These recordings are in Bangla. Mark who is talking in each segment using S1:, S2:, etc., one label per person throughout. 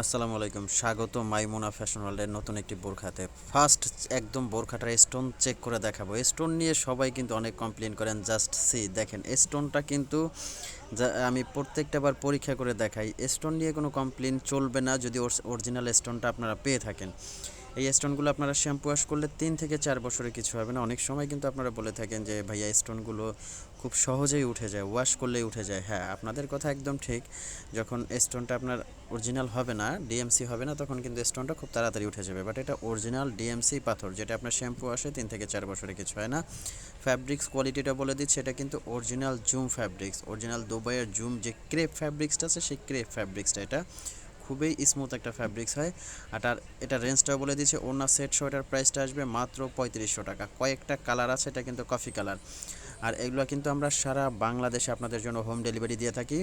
S1: আসসালামু আলাইকুম। স্বাগত মাইমুনা ফ্যাশন ওয়ার্ল্ডের নতুন একটি বোরখাতে। ফার্স্ট একদম বোরখাটার স্টোন চেক করে দেখাবো। স্টোন নিয়ে সবাই কিন্তু অনেক কমপ্লেন করেন, জাস্ট সি, দেখেন, স্টোনটা কিন্তু যা- আমি প্রত্যেকটা বার পরীক্ষা করে দেখাই। স্টোন নিয়ে কোনো কমপ্লেন চলবে না যদি অরিজিনাল স্টোনটা আপনারা পেয়ে থাকেন। এই স্টোনগুলো আপনারা শ্যাম্পু ওয়াশ করলে তিন থেকে চার বছরে কিছু হবে না। অনেক সময় কিন্তু আপনারা বলে থাকেন যে, ভাইয়া স্টোনগুলো খুব সহজেই উঠে যায় ওয়াশ করলেই উঠে যায়। হ্যাঁ আপনাদের কথা একদম ঠিক। যখন স্টোনটা আপনার অরিজিনাল হবে না ডিএমসি হবে না, তখন কিন্তু স্টোনটা খুব তাড়াতাড়ি উঠে যাবে। বাট এটা অরিজিনাল ডিএমসি পাথর, যেটা আপনার শ্যাম্পু আসে তিন থেকে চার বছরে কিছু হয় না। ফ্যাব্রিক্স কোয়ালিটিটা বলে দিচ্ছি, এটা কিন্তু অরিজিনাল জুম ফ্যাব্রিক্স অরিজিনাল দুবাইয়ের জুম যে ক্রেপ ফ্যাব্রিক্সটা আছে, সেই ক্রেপ ফ্যাব্রিক্সটা এটা। খুবই স্মুথ একটা ফ্যাব্রিক্স হয়। আর এটা রেঞ্জটাও বলে দিচ্ছে ওনা সেট শো প্রাইসটা আসবে মাত্র পঁয়ত্রিশশো টাকা। কয়েকটা কালার আছে, এটা কিন্তু কফি কালার আর এগুলো কিন্তু আমরা সারা বাংলাদেশে আপনাদের জন্য হোম ডেলিভারি দিয়ে থাকি।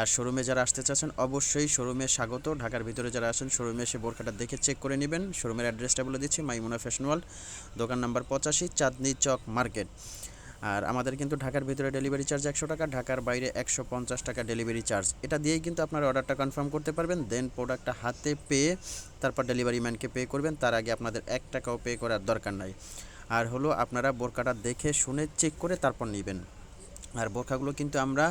S1: আর শোরুমে যারা আসতে চাচ্ছেন, অবশ্যই শোরুমে স্বাগত। ঢাকার ভিতরে যারা আসেন শোরুমে এসে বোরখাটা দেখে চেক করে নেবেন। শোরুমের অ্যাড্রেসটা বলে দিচ্ছি, মাইমুনা ফ্যাশন ওয়ার্ল্ড দোকান নাম্বার পঁচাশি, চাঁদনি চক মার্কেট আর আমাদের কিন্তু ঢাকার ভিতরে ডেলিভারি চার্জ একশো টাকা, ঢাকার বাইরে একশো পঞ্চাশ টাকা ডেলিভারি চার্জ। এটা দিয়েই কিন্তু আপনার অর্ডারটা কনফার্ম করতে পারবেন, দেন প্রোডাক্টটা হাতে পেয়ে তারপর ডেলিভারি ম্যানকে পে করবেন, তার আগে আপনাদের এক টাকাও পে করার দরকার নাই। আর হলো আপনারা বোরকাটা দেখে, শুনে, চেক করে তারপর নেবেন। আর বোরখাগুলো কিন্তু আমরা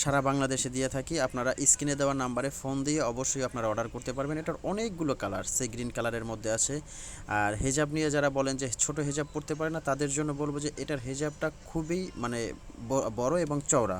S1: সারা বাংলাদেশে দিয়ে থাকি। আপনারা স্ক্রিনে দেওয়া নাম্বারে ফোন দিয়ে অবশ্যই আপনারা অর্ডার করতে পারবেন। এটার অনেকগুলো কালার, সেই গ্রিন কালারের মধ্যে আছে। আর হেজাব নিয়ে যারা বলেন যে ছোট হেজাব পড়তে পারে না, তাদের জন্য বলব যে এটার হেজাবটা খুবই মানে বড় এবং চওড়া।